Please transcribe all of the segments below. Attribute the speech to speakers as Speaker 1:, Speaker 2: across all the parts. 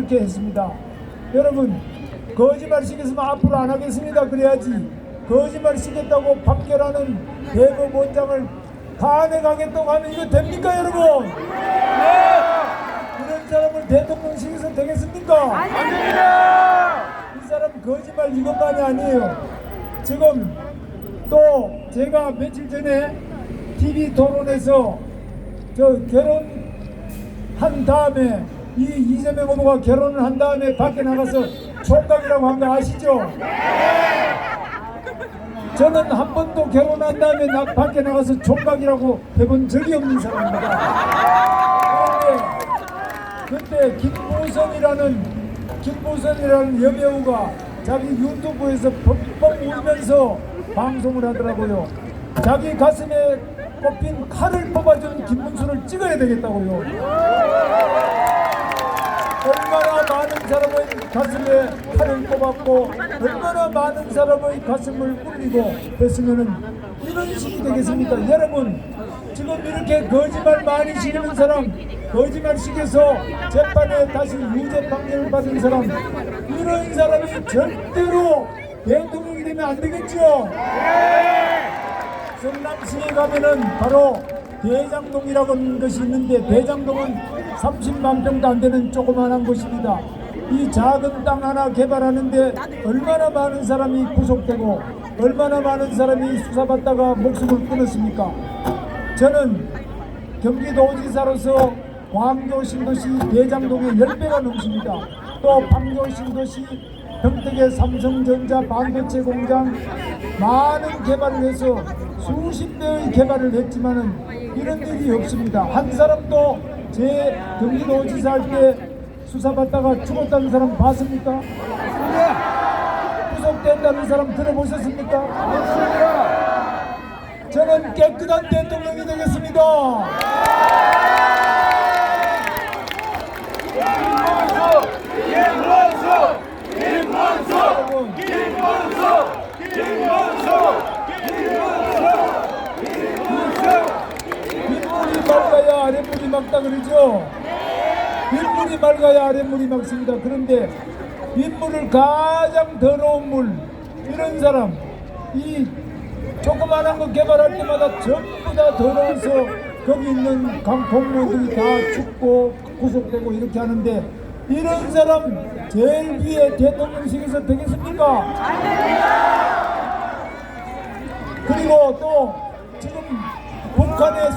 Speaker 1: 이렇게 했습니다. 여러분 거짓말 시켰으면 앞으로 안 하겠습니다. 그래야지 거짓말 시켰다고 판결하는 대법원장을 탄핵하겠다고 하면 이거 됩니까 여러분? 그런 사람을 대통령 시켜서 되겠습니까?
Speaker 2: 안 됩니다.
Speaker 1: 이 사람 거짓말 이것만이 아니에요. 지금 또 제가 며칠 전에 TV 토론에서 저 결혼한 다음에 이 이재명 후보가 결혼을 한 다음에 밖에 나가서 총각이라고 한 거 아시죠? 저는 한 번도 결혼한 다음에 나 밖에 나가서 총각이라고 해본 적이 없는 사람입니다. 그런데 그때 김보선이라는 김보선이라는 여배우가 자기 유튜브에서 펑펑 울면서 방송을 하더라고요. 자기 가슴에 꼽힌 칼을 뽑아준 김문수를 찍어야 되겠다고요. 얼마나 많은 사람의 가슴에 칼을 꼽았고 얼마나 많은 사람의 가슴을 울리고 했으면은 이런 식이 되겠습니까? 여러분 지금 이렇게 거짓말 많이 시키는 사람 거짓말 시켜서 재판에 다시 유죄 판결을 받은 사람 이런 사람이 절대로 대통령이 되면 안 되겠죠? 성남시에 가면은 바로 대장동이라고 하는 것이 있는데 대장동은 30만 평도 안 되는 조그만한 곳입니다. 이 작은 땅 하나 개발하는데 얼마나 많은 사람이 구속되고 얼마나 많은 사람이 수사받다가 목숨을 끊었습니까? 저는 경기도지사로서 광교 신도시 대장동의 10배가 넘습니다. 또 판교 신도시 평택의 삼성전자 반도체 공장 많은 개발을 해서 수십 배의 개발을 했지만은 이런 일이 없습니다. 한 사람도 제 경기도지사 할 때 수사받다가 죽었다는 사람 봤습니까? 구속된다는 사람 들어보셨습니까? 저는 깨끗한 대통령이 되겠습니다.
Speaker 2: 김문수, 김문수,
Speaker 1: 여러분,
Speaker 2: 김문수, 김문수, 김문수.
Speaker 1: 빗물이 맑다 그러죠? 빗물이 맑아야 아랫물이 맑습니다. 그런데 빗물을 가장 더러운 물 이런 사람 이 조그만한 거 개발할 때마다 전부 다 더러워서 거기 있는 강 공무원들이 다 죽고 구속되고 이렇게 하는데 이런 사람 제일 위에 대통령실에서 되겠습니까? 그리고 또 지금 북한에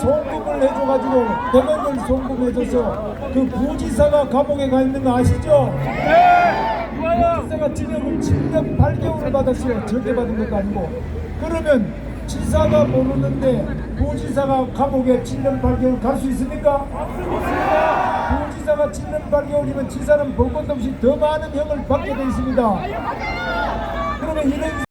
Speaker 1: 송금을 해줘가지고 대면을 송금해줘서 그 부지사가 감옥에 가 있는 거 아시죠? 부지사가 징역을 7년 8개월을 받았어요. 적게 받은 것도 아니고. 그러면 지사가 모르는데 부지사가 감옥에 7년 8개월 갈 수 있습니까? 부지사가 7년 8개월이면 지사는 볼 것도 없이 더 많은 형을 받게 돼 있습니다. 그러면 이런